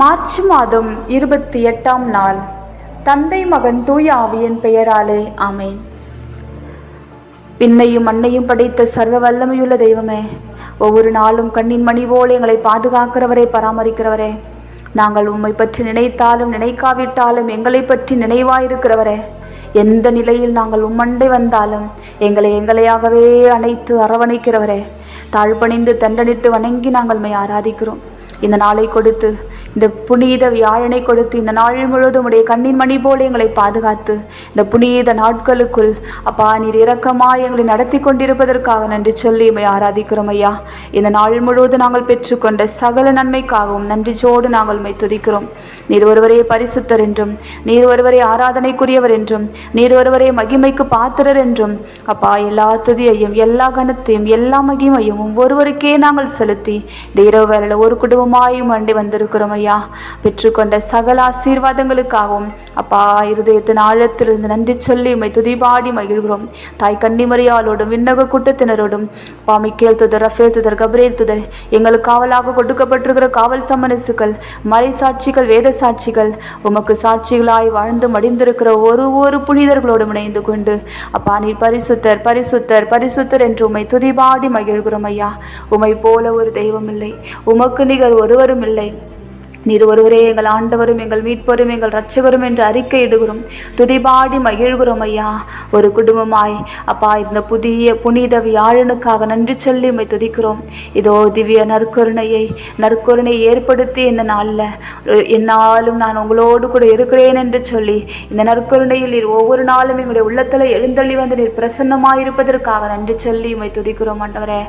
March மாதம் இருபத்தி எட்டாம் நாள். தந்தை மகன் தூய ஆவியின் பெயராலே ஆமேன். பின்னையும் மண்ணையும் படைத்த சர்வ வல்லமையுள்ள தெய்வமே ஒவ்வொரு நாளும் கண்ணின் மணி போல் எங்களை பாதுகாக்கிறவரே பராமரிக்கிறவரே. நாங்கள் உம்மை பற்றி நினைத்தாலும் நினைக்காவிட்டாலும் எங்களை பற்றி நினைவாயிருக்கிறவரே. எந்த நிலையில் நாங்கள் உம்மண்டை வந்தாலும் எங்களை எங்களையாகவே அணைத்து அரவணைக்கிறவரே. தாழ்பணிந்து தண்டனிட்டு வணங்கி நாங்கள் மை ஆராதிக்கிறோம். இந்த நாளை கொடுத்து இந்த புனித வியாழனை கொடுத்து இந்த நாள் முழுவதும் உடைய கண்ணின் மணி போல எங்களை பாதுகாத்து இந்த புனித நாட்களுக்குள் அப்பா நீர் இரக்கமாய் எங்களை நடத்தி கொண்டிருப்பதற்காக நன்றி சொல்லி உம்மை ஆராதிக்கிறோம் ஐயா. இந்த நாள் முழுவதும் நாங்கள் பெற்றுக்கொண்ட சகல நன்மைக்காகவும் நன்றிச்சோடு நாங்கள் உண்மை துதிக்கிறோம். நீர் ஒருவரே பரிசுத்தர் என்றும் நீர் ஒருவரே ஆராதனைக்குரியவர் என்றும் நீர் ஒருவரே மகிமைக்கு பாத்திரர் என்றும் அப்பா எல்லா துதியையும் எல்லா கனத்தையும் எல்லா மகிமையும் ஒருவருக்கே நாங்கள் செலுத்தி இந்த இரவு வேலையில் ஒரு குடும்பமாயும் அண்டி வந்திருக்கிறோம் ஐயா பெற்றுக்கொண்ட சகல ஆசீர்வாதங்களுக்காகவும் அப்பா இருதயத்தின் ஆழத்திலிருந்து நன்றி சொல்லி உம்மை துதிபாடி மகிழ்கிறோம். தாய் கன்னிமரியாளோடும் விண்ணக கூட்டத்தினரோடும் அப்பா மிக்கேல் துதர் ரஃபேல் துதர் கபரேல் துதர் எங்களுக்கு காவலாக கொடுக்கப்பட்டிருக்கிற காவல் சமரசுகள் மறை சாட்சிகள் வேத சாட்சிகள் உமக்கு சாட்சிகளாய் வாழ்ந்து மடிந்திருக்கிற ஒரு ஒரு புனிதர்களோடும் இணைந்து கொண்டு அப்பா நீ பரிசுத்தர் பரிசுத்தர் பரிசுத்தர் என்று உம்மை துதிபாடி மகிழ்கிறோம் ஐயா. உம்மை போல ஒரு தெய்வம் இல்லை. உமக்கு நிகர் ஒருவரும் இல்லை நீர் ஒருவரே எங்கள் ஆண்டவரும் எங்கள் மீட்பரும் எங்கள் ரட்சகரும் என்று அறிக்கையிடுகிறோம். துதிபாடி மகிழ்கிறோம் ஐயா. ஒரு குடும்பமாய் அப்பா இந்த புதிய புனித வியாழனுக்காக நன்றி சொல்லி உண்மை துதிக்கிறோம். இதோ திவ்ய நற்கருணையை நற்கருணையை ஏற்படுத்தி இந்த நாளில் என்னாலும் நான் உங்களோடு கூட இருக்கிறேன் என்று சொல்லி இந்த நற்கருணையில் நீர் ஒவ்வொரு நாளும் எங்களுடைய உள்ளத்தில் எழுந்தள்ளி வந்து நீர் பிரசன்னமாயிருப்பதற்காக நன்றி சொல்லி உண்மை துதிக்கிறோம் ஆண்டவரே.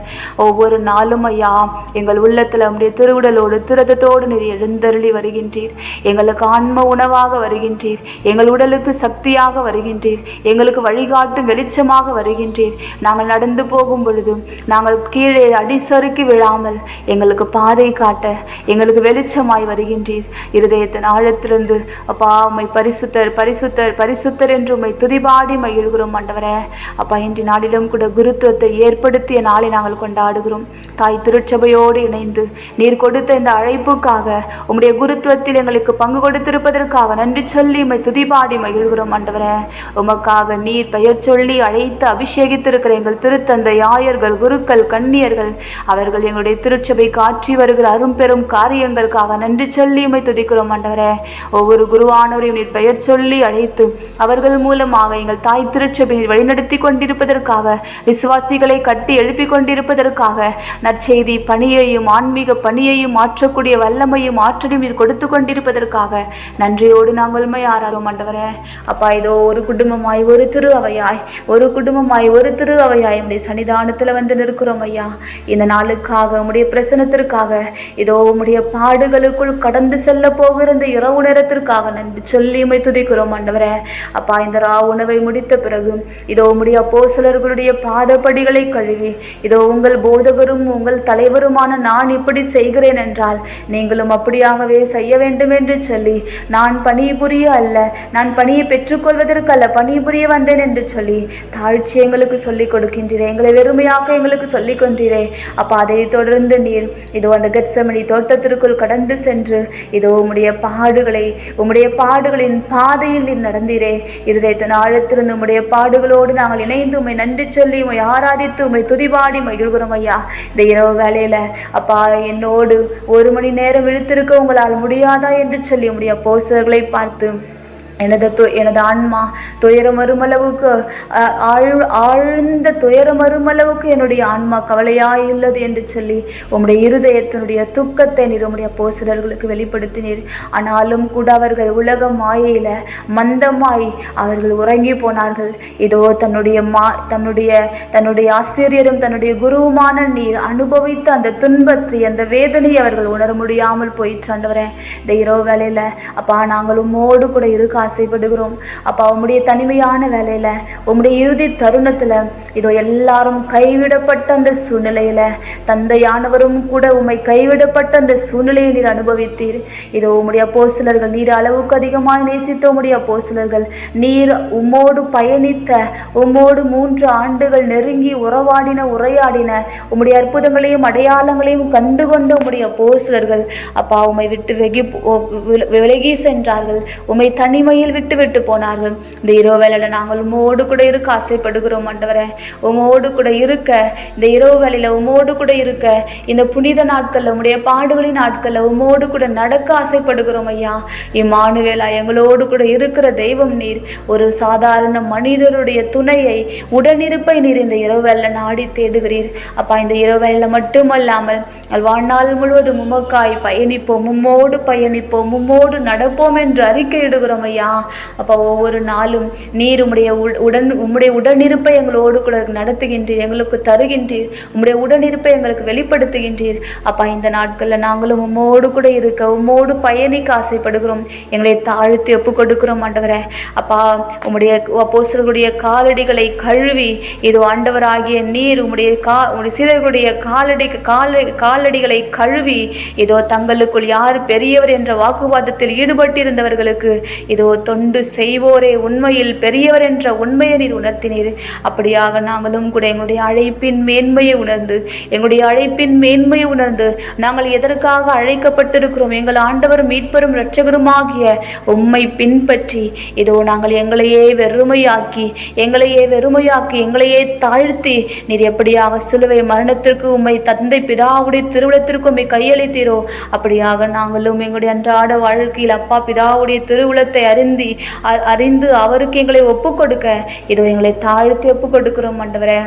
ஒவ்வொரு நாளும் ஐயா எங்கள் உள்ளத்தில் உம்முடைய திருவுடலோடு திருதத்தோடு நீர் எழுந்தருளி வருகின்றீர். எங்களுக்கு ஆன்ம உணவாக வருகின்றீர். எங்கள் உடலுக்கு சக்தியாக வருகின்றீர். எங்களுக்கு வழிகாட்டும் வெளிச்சமாக வருகின்றீர். நாங்கள் நடந்து போகும் பொழுதும் நாங்கள் கீழே அடிசறுக்கி விழாமல் எங்களுக்கு பாதை காட்ட எங்களுக்கு வெளிச்சமாய் வருகின்றீர். இருதயத்தின் ஆழத்திலிருந்து அப்பா உம்மை பரிசுத்தர் பரிசுத்தர் பரிசுத்தர் என்று உம்மை துதிபாடி மகிழ்கிறோம் ஆண்டவரே. அப்பா இன்று நாளிலும் கூட குருத்துவத்தை ஏற்படுத்திய நாளை நாங்கள் கொண்டாடுகிறோம். தாய் திருச்சபையோடு இணைந்து நீர் கொடுத்த இந்த அழைப்புக்காக உம்முடைய குருத்துவத்தில் எங்களுக்கு பங்கு கொடுத்திருப்பதற்காக நன்றி சொல்லி உம்மை துதிபாடி மகிழ்கிறோம் ஆண்டவரே. உமக்காக நீர் பெயர் சொல்லி அழைத்து அபிஷேகித்திருக்கிற எங்கள் திருத்தந்தை ஆயர்கள் குருக்கள் கன்னியர்கள் அவர்கள் எங்களுடைய திருச்சபை காற்றி வருகிற அரும்பெரும் காரியங்களுக்காக நன்றி சொல்லி உம்மை துதிக்கிறோம் ஆண்டவரே. ஒவ்வொரு குருவானவரையும் நீர் பெயர் சொல்லி அழைத்து அவர்கள் மூலமாக எங்கள் தாய் திருச்சபையை வழிநடத்தி கொண்டிருப்பதற்காக விசுவாசிகளை கட்டி எழுப்பிக் கொண்டிருப்பதற்காக நற்செய்தி பணியையும் ஆன்மீக பணியையும் மாற்றக்கூடிய வல்லமையும் ஆற்றலையும் நீர் கொடுத்து கொண்டிருப்பதற்காக. நன்றியோடு நாங்கள் உண்மை ஆறாரோம் ஆண்டவரே. அப்பா இதோ ஒரு குடும்பமாய் ஒரு திரு அவையாய் ஒரு குடும்பமாய் ஒரு திரு அவையாய் உடைய சன்னிதானத்தில் வந்து நிற்கிறோம் ஐயா. இந்த நாளுக்காக உடைய பிரசனத்திற்காக இதோ உடைய பாடுகளுக்குள் கடந்து செல்ல போகிற இந்த இரவு நேரத்திற்காக நன்றி சொல்லி துதிக்கிறோம் ஆண்டவரே. அப்பா இந்த ரா உணவை முடித்த பிறகு இதோ உடைய அப்போ சிலர்களுடைய பாதப்படிகளை கழுவி இதோ உங்கள் போதகரும் உங்கள் தலைவருமான நான் இப்படி செய்கிறேன் என்றால் நீங்களும் அப்படியாகவே செய்ய வேண்டும் என்று சொல்லி நான் பணிபுரிய அல்ல நான் பணியை பெற்றுக்கொள்வதற்கு அல்ல பணிபுரிய வந்தேன் என்று சொல்லி தாழ்ச்சி எங்களுக்கு சொல்லிக் கொடுக்கின்றீரே எங்களை வெறுமையாக எங்களுக்கு சொல்லிக் கொன்றீரே அப்போ அதை தொடர்ந்து நீர் இதோ அந்த கட்சமணி தோட்டத்திற்குள் கடந்து சென்று இதோ உம்முடைய பாடுகளை உம்முடைய பாடுகளின் பாதையில் நீர் நடந்தீரே. இருதயத்தின் ஆழத்திலிருந்து உம்முடைய பாடுகளோடு நாங்கள் இணைந்து உண்மை நன்றி சொல்லி உண்மை ஆராதித்து உண்மை துதிபாடி மகிழ்கிறோம் ஐயா. இந்த இரவு வேலையில் அப்பா என்னோடு ஒரு மணி நேரம் இழுத்திருக்க உங்களால் முடியாதா என்று சொல்லி உடைய போசர்களை பார்த்து எனது து எனது ஆன்மா துயரம் வருமளவுக்கு ஆழ் ஆழ்ந்த துயரம் வருமளவுக்கு என்னுடைய ஆன்மா கவலையாயுள்ளது என்று சொல்லி உம்முடைய இருதயத்தினுடைய துக்கத்தை நீர் உம்முடைய போசிடர்களுக்கு வெளிப்படுத்தினீர். ஆனாலும் கூட அவர்கள் உலக மாயையில் மந்தமாய் அவர்கள் உறங்கி போனார்கள். இதோ தன்னுடைய மா தன்னுடைய தன்னுடைய ஆசிரியரும் தன்னுடைய குருவுமான நீர் அனுபவித்த அந்த துன்பத்தை அந்த வேதனையை அவர்கள் உணர முடியாமல் போயிற்று ஆண்டவரே. இந்த இரவு வேலையில் அப்பா நாங்கள் உம்மோடு கூட இருக்க ஆசைப்படுகிறோம். அப்பா உம்முடைய தனிமையான வேலையில உம்முடைய இறுதி தருணத்துல இதோ எல்லாரும் கைவிடப்பட்ட அந்த சூழ்நிலையில தந்தையானவரும் கூட உம்மை கைவிடப்பட்ட அந்த சூழ்நிலையை நீர் அனுபவித்தீர். இதோ உம்முடைய அப்போஸ்தலர்கள் நீர் அளவுக்கு அதிகமாக நேசித்த உம்முடைய அப்போஸ்தலர்கள் நீர் உம்மோடு பயணித்த உம்மோடு மூன்று ஆண்டுகள் நெருங்கி உறவாடின உரையாடின உம்முடைய அற்புதங்களையும் அடையாளங்களையும் கண்டுகொண்ட உம்முடைய அப்போஸ்தலர்கள் அப்பா உம்மை விட்டு வெகி வில- விலகி சென்றார்கள். உம்மை தனிமை உண்மையில் விட்டு விட்டு போனார்கள். இந்த இரவு வேளையில நாங்கள் உம்மோடு கூட இருக்க ஆசைப்படுகிறோம் ஆண்டவரே. உம்மோடு கூட இருக்க இந்த இரவு வேளையில உம்மோடு கூட இருக்க இந்த புனித நாட்கள்ல உம்முடைய பாடுகளின் நாட்கள்ல உம்மோடு கூட நடக்க ஆசைப்படுகிறோம் ஐயா. இம்மானுவேலா எங்களோடு கூட இருக்கிற தெய்வம் நீர் ஒரு சாதாரண மனிதருடைய துணையை உடனிருப்பை நீர் இந்த இரவு வேளையில நாடி தேடுகிறீர். அப்பா இந்த இரவு வேளையில மட்டுமல்லாமல் வாழ்நாள் முழுவதும் உமக்காய் பயணிப்போம் உம்மோடு பயணிப்போம் உம்மோடு நடப்போம் என்று அறிக்கையிடுகிறோம் ஐயா. அப்போ ஒவ்வொரு நாளும் நீர் உம்முடைய உடன் உம்முடைய உடனிருப்பை எங்களோடு கூட நடத்துகின்றீர் எங்களுக்கு தருகின்றீர் உம்முடைய உடனிருப்பை எங்களுக்கு வெளிப்படுத்துகின்றீர். அப்பா இந்த நாட்களில் நாங்களும் உம்மோடு கூட இருக்க உம்மோடு பயணிக்க ஆசைப்படுகிறோம். எங்களை தாழ்த்தி ஒப்பு கொடுக்கிறோம் ஆண்டவரை. அப்பா உம்முடைய அப்போஸ்தலர்களுடைய காலடிகளை கழுவி இது ஆண்டவராகிய நீர் உம்முடைய கா உடைய சீடர்களுடைய காலடி கால காலடிகளை கழுவி இதோ தங்களுக்குள் யார் பெரியவர் என்ற வாக்குவாதத்தில் ஈடுபட்டிருந்தவர்களுக்கு இதோ தொண்டு செய்வோரே உண்மையில் பெரியவர் என்ற உண்மையை நீர் உணர்த்தினீர். அப்படியாக நாங்களும் கூட எங்களுடைய அழைப்பின் மேன்மையை உணர்ந்து எங்களுடைய அழைப்பின் மேன்மையை உணர்ந்து நாங்கள் எதற்காக அழைக்கப்பட்டிருக்கிறோம்? எங்கள் ஆண்டவர் மீட்பெரும் இரட்சகருமாகிய உம்மை பின்பற்றி இதோ நாங்கள் எங்களையே வெறுமையாக்கி எங்களையே வெறுமையாக்கி எங்களையே தாழ்த்தி நீர் எப்படியாக சிலுவை மரணத்திற்கு உம்மை தந்தை பிதாவுடைய திருவிழத்திற்கு உம்மை கையளித்தீரோ? அப்படியாக நாங்களும் எங்களுடைய அன்றாட வாழ்க்கையில் அப்பா பிதாவுடைய திருவிழத்தை அறிந்து அறிந்து அறிந்து அவருக்கு எங்களை ஒப்புக் கொடுக்க இதோ எங்களை தாழ்த்தி ஒப்புக் கொடுக்கிறோம் ஆண்டவரே.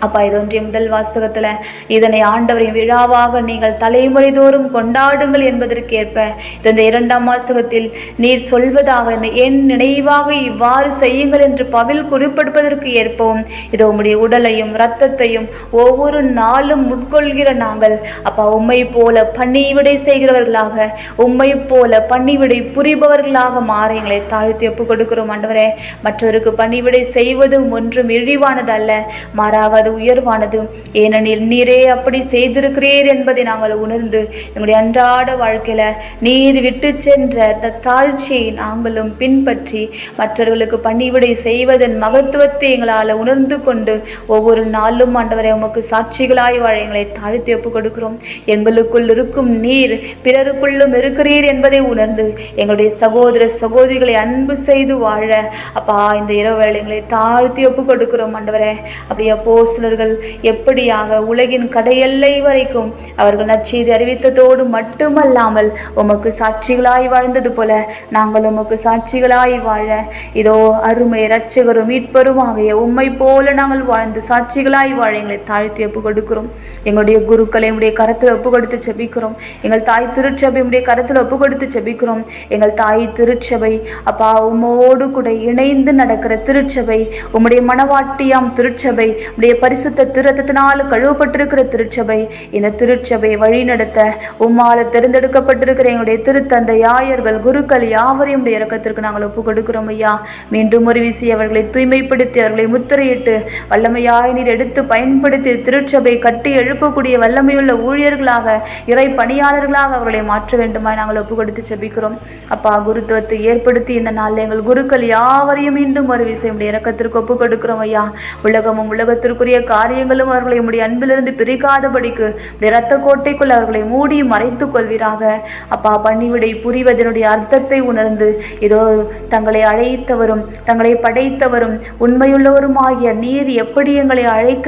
அப்பா இது ஒன்றிய முதல் வாசகத்தில் இதனை ஆண்டவரின் விழாவாக நீங்கள் தலைமுறை தோறும் கொண்டாடுங்கள் என்பதற்கேற்ப ஏற்ப இந்த இரண்டாம் வாசகத்தில் நீர் சொல்வதாக என் நினைவாக இவ்வாறு செய்யுங்கள் என்று பவில் குறிப்பிடுவதற்கு ஏற்பவும் இதோ உம்முடைய உடலையும் இரத்தத்தையும் ஒவ்வொரு நாளும் உட்கொள்கிற நாங்கள் அப்பா உம்மை போல பணிவிடை செய்கிறவர்களாக உம்மை போல பணிவிடை புரிபவர்களாக மாற எங்களை தாழ்த்தி ஒப்பு கொடுக்கிறோம் ஆண்டவரே. மற்றவருக்கு பணிவிடை செய்வதும் ஒன்றும் இழிவானது அல்ல மாறாவது அது உயர்வானது. ஏனெனில் நீரே அப்படி செய்திருக்கிறீர் என்பதை நாங்கள் உணர்ந்து எங்களுடைய அன்றாட வாழ்க்கையில நீர் விட்டு சென்ற அந்த தாழ்ச்சியை நாங்களும் பின்பற்றி மற்றவர்களுக்கு பணிவிடை செய்வதன் மகத்துவத்தை எங்களால் உணர்ந்து கொண்டு ஒவ்வொரு நாளும் ஆண்டவரை உமக்கு சாட்சிகளாய் வாழ எங்களை தாழ்த்தி ஒப்பு கொடுக்கிறோம். எங்களுக்குள் இருக்கும் நீர் பிறருக்குள்ளும் இருக்கிறீர் என்பதை உணர்ந்து எங்களுடைய சகோதர சகோதரிகளை அன்பு செய்து வாழ அப்பா இந்த இரவு எங்களை தாழ்த்தி ஒப்பு கொடுக்கிறோம் ஆண்டவரே. அப்படியே போஸ் சிலர்கள் எப்படியாக உலகின் கடையெல்லை வரைக்கும் அவர்கள் நற்செய்தி அறிவித்ததோடு மட்டுமல்லாமல் உமக்கு சாட்சிகளாய் வாழ்ந்தது போல நாங்கள் உமக்கு சாட்சிகளாய் வாழ இதோ அருமை இரட்சகரும் மீட்பருமாகிய உம்மை போல நாங்கள் வாழ்ந்து சாட்சிகளாய் வாழ எங்களை தாழ்த்தி ஒப்பு கொடுக்கிறோம் எங்களுடைய குருக்களை உடைய கரத்தில் ஒப்பு கொடுத்து செபிக்கிறோம். எங்கள் தாய் திருச்சபை உடைய கரத்தில் ஒப்பு கொடுத்து செபிக்கிறோம். எங்கள் தாய் திருச்சபை அப்பா உம்மோடு கூட இணைந்து நடக்கிற திருச்சபை உம்முடைய மனவாட்டியாம் திருச்சபை உடைய பரிசுத்த திருத்தத்தினால் கழுவப்பட்டிருக்கிற திருச்சபை இந்த திருச்சபையை வழிநடத்த உம்மால தேர்ந்தெடுக்கப்பட்டிருக்கிற எங்களுடைய திருத்தந்தை ஆயர்கள் குருக்கள் யாவரையும் உடைய இறக்கத்திற்கு நாங்கள் ஒப்பு கொடுக்கிறோம் ஐயா. மீண்டும் ஒரு வீசி அவர்களை தூய்மைப்படுத்தி அவர்களை முத்திரையிட்டு வல்லமையாய் நீர் எடுத்து பயன்படுத்தி திருச்சபை கட்டி எழுப்பக்கூடிய வல்லமையுள்ள ஊழியர்களாக இறை பணியாளர்களாக அவர்களை மாற்ற வேண்டுமாய் நாங்கள் ஒப்பு கொடுத்து செபிக்கிறோம். அப்பா குருத்துவத்தை ஏற்படுத்தி இந்த நாளில் எங்கள் குருக்கள் யாவரையும் மீண்டும் ஒரு விசை இறக்கத்திற்கு ஒப்பு கொடுக்கிறோம் ஐயா. உலகமும் உலகத்திற்குரிய செய்யக்கூடிய காரியங்களும் அவர்களை உடைய அன்பிலிருந்து பிரிக்காதபடிக்கு உடைய இரத்த கோட்டைக்குள் அவர்களை மூடி மறைத்துக் கொள்வீராக. அப்பா பணிவிடை புரிவதனுடைய அர்த்தத்தை உணர்ந்து இதோ தங்களை அழைத்தவரும் தங்களை படைத்தவரும் உண்மையுள்ளவருமாகிய நீர் எப்படி எங்களை அழைக்க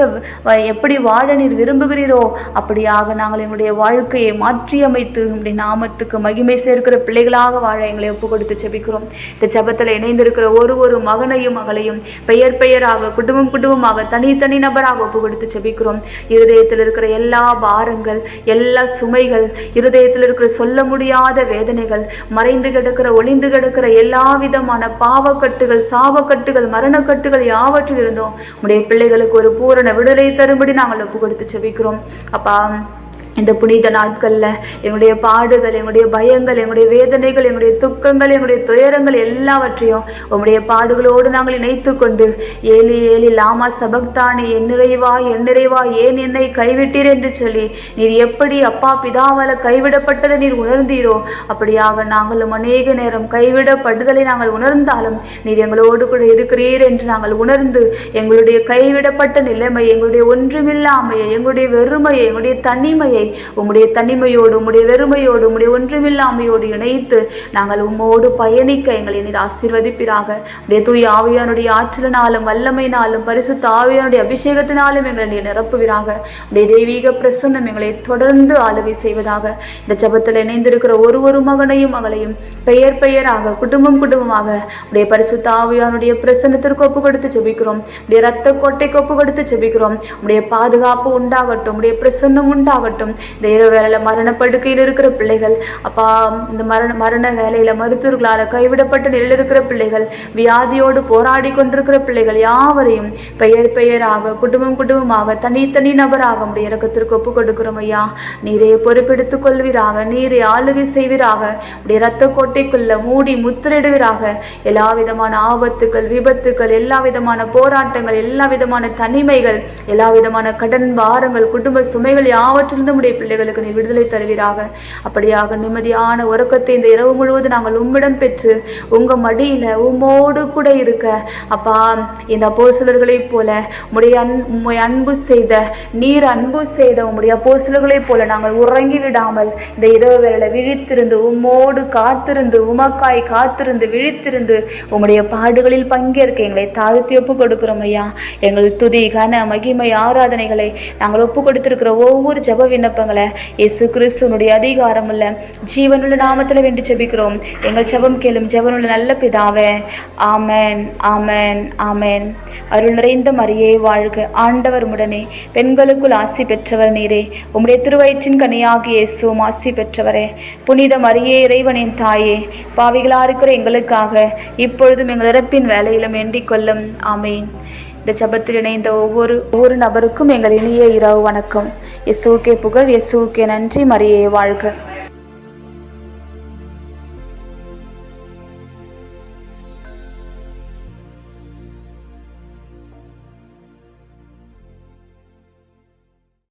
எப்படி வாழ நீர் விரும்புகிறீரோ அப்படியாக நாங்கள் எங்களுடைய வாழ்க்கையை மாற்றியமைத்து உங்களுடைய நாமத்துக்கு மகிமை சேர்க்கிற பிள்ளைகளாக வாழ எங்களை ஒப்பு கொடுத்து செபிக்கிறோம். இந்த ஜபத்தில் இணைந்திருக்கிற ஒரு ஒரு மகனையும் மகளையும் பெயர் பெயராக குடும்பம் குடும்பமாக தனித்தனி நபர் நண்பனாக ஒப்பு கொடுத்து செபிக்கிறோம். இருதயத்தில் இருக்கிற எல்லா பாரங்கள் எல்லா சுமைகள் இருதயத்தில் இருக்கிற சொல்ல முடியாத வேதனைகள் மறைந்து கிடக்கிற ஒளிந்து கிடக்கிற எல்லா விதமான பாவக்கட்டுகள் சாவக்கட்டுகள் மரணக்கட்டுகள் யாவற்றில் இருந்தோம் உடைய பிள்ளைகளுக்கு ஒரு பூரண விடுதலை தரும்படி நாங்கள் ஒப்பு கொடுத்து செபிக்கிறோம். அப்பா இந்த புனித நாட்களில் எங்களுடைய பாடுகள் எங்களுடைய பயங்கள் எங்களுடைய வேதனைகள் எங்களுடைய துக்கங்கள் எங்களுடைய துயரங்கள் எல்லாவற்றையும் உங்களுடைய பாடுகளோடு நாங்கள் இணைத்து கொண்டு ஏலி ஏலி லாமா சபக்தானி என் நிறைவா என் நிறைவா ஏன் என்னை கைவிட்டீர் என்று சொல்லி நீர் எப்படி அப்பா பிதாவால் கைவிடப்பட்டதை நீர் உணர்ந்தீரோ அப்படியாக நாங்களும் அநேக நேரம் கைவிடப்படுதலை நாங்கள் உணர்ந்தாலும் நீர் எங்களோடு கூட இருக்கிறீர் என்று நாங்கள் உணர்ந்து எங்களுடைய கைவிடப்பட்ட நிலைமை எங்களுடைய ஒன்றுமில்லாமையை எங்களுடைய வெறுமையை எங்களுடைய தனிமையை உம்முடைய தனிமையோடு உம்முடைய வெறுமையோடு உம்முடைய ஒன்றுமில்லாமையோடு இணைத்து நாங்கள் உம்மோடு பயணிக்க எங்களை நீர் ஆசீர்வதிப்பிறாக உடைய தூய் ஆவியானுடைய ஆற்றலினாலும் வல்லமையினாலும் பரிசுத்த ஆவியானுடைய அபிஷேகத்தினாலும் எங்களை நீர் நிரப்புவீராக. உடைய தெய்வீக பிரசன்னம் எங்களை தொடர்ந்து ஆளுகை செய்வதாக. இந்த ஜபத்தில் இணைந்திருக்கிற ஒரு ஒரு மகனையும் மகளையும் பெயர் பெயராக குடும்பம் குடும்பமாக உடைய பரிசுத்த ஆவியானுடைய பிரசன்னத்திற்கு ஒப்பு கொடுத்து ஜெபிக்கிறோம். உடைய ரத்த கோட்டைக்கு ஒப்பு கொடுத்து ஜெபிக்கிறோம். உடைய பாதுகாப்பு உண்டாகட்டும் உடைய பிரசன்னம் உண்டாகட்டும். இந்த இரவு வேலையில் மரணப்படுக்கையில் இருக்கிற பிள்ளைகள் அப்பா இந்த மரண மரண வேலையில் மருத்துவர்களால் கைவிடப்பட்ட நிலையில் இருக்கிற பிள்ளைகள் வியாதியோடு போராடி கொண்டிருக்கிற பிள்ளைகள் யாவரையும் பெயர் பெயராக குடும்பம் குடும்பமாக தனித்தனி நபராக உடைய இறக்கத்திற்கு ஒப்பு கொடுக்கிறோம் ஐயா. நீரே பொறுப்பெடுத்துக் கொள்வீராக நீரை ஆளுகை செய்வீராக உடைய இரத்த கோட்டைக்குள்ள மூடி முத்திரிடுவீராக எல்லா விதமான ஆபத்துக்கள் விபத்துக்கள் எல்லா விதமான போராட்டங்கள் எல்லா விதமான தனிமைகள் எல்லா விதமான கடன் பாரங்கள் குடும்ப சுமைகள் யாவற்றிலிருந்தும் உடைய பிள்ளைகளுக்கு நீ விடுதலை தருவீராக. அப்படியாக நிம்மதியான உறக்கத்தை இந்த இரவு முழுவதும் நாங்கள் உம்மிடம் பெற்று உங்க மடியில உம்மோடு கூட இருக்க. அப்பா இந்த அப்போஸ்தலர்களைப் போல உடைய அன் உம்மை அன்பு செய்த நீர் அன்பு செய்த உம்முடைய அப்போஸ்தலர்களைப் போல நாங்கள் உறங்கி விடாமல் இந்த இரவு வேளையில விழித்திருந்து உம்மோடு காத்திருந்து உமக்காய் காத்திருந்து விழித்திருந்து உம்முடைய பாடுகளில் பங்கேற்க எங்களை தாழ்த்தி ஒப்பு கொடுக்கிறோம் ஐயா. எங்கள் துதி கன மகிமை ஆராதனைகளை நாங்கள் ஒப்பு கொடுத்திருக்கிற ஒவ்வொரு ஜெப விண்ணப்பங்களை இயேசு கிறிஸ்துவனுடைய அதிகாரமுள்ள ஜீவனுள்ள நாமத்தில் வேண்டி ஜெபிக்கிறோம். எங்கள் ஜெபம் கேளும் ஜெபனுள்ள நல்ல பிதாவே ஆமேன் ஆமேன் ஆமேன். அருள் நிறைந்த மரியே வாழ்க ஆண்டவர் உடனே பெண்களுக்குள் ஆசி பெற்றவர் நீரே. உம்முடைய திருவயிற்றின் கனியாகி இயேசுவும் ஆசி பெற்றவரே. புனித மரியே இறைவனின் தாயே பாவிகளாக இருக்கிற எங்களுக்காக இப்பொழுதும் எங்கள் இறப்பின் வேலையிலும் வேண்டிக் கொள்ளும். ஆமேன். இந்த ஜபத்தில் இணைந்த ஒவ்வொரு ஒவ்வொரு நபருக்கும் எங்கள் இனிய இரவு வணக்கம். இயேசுவுக்கே புகழ் இயேசுவுக்கே நன்றி. மரியே வாழ்க.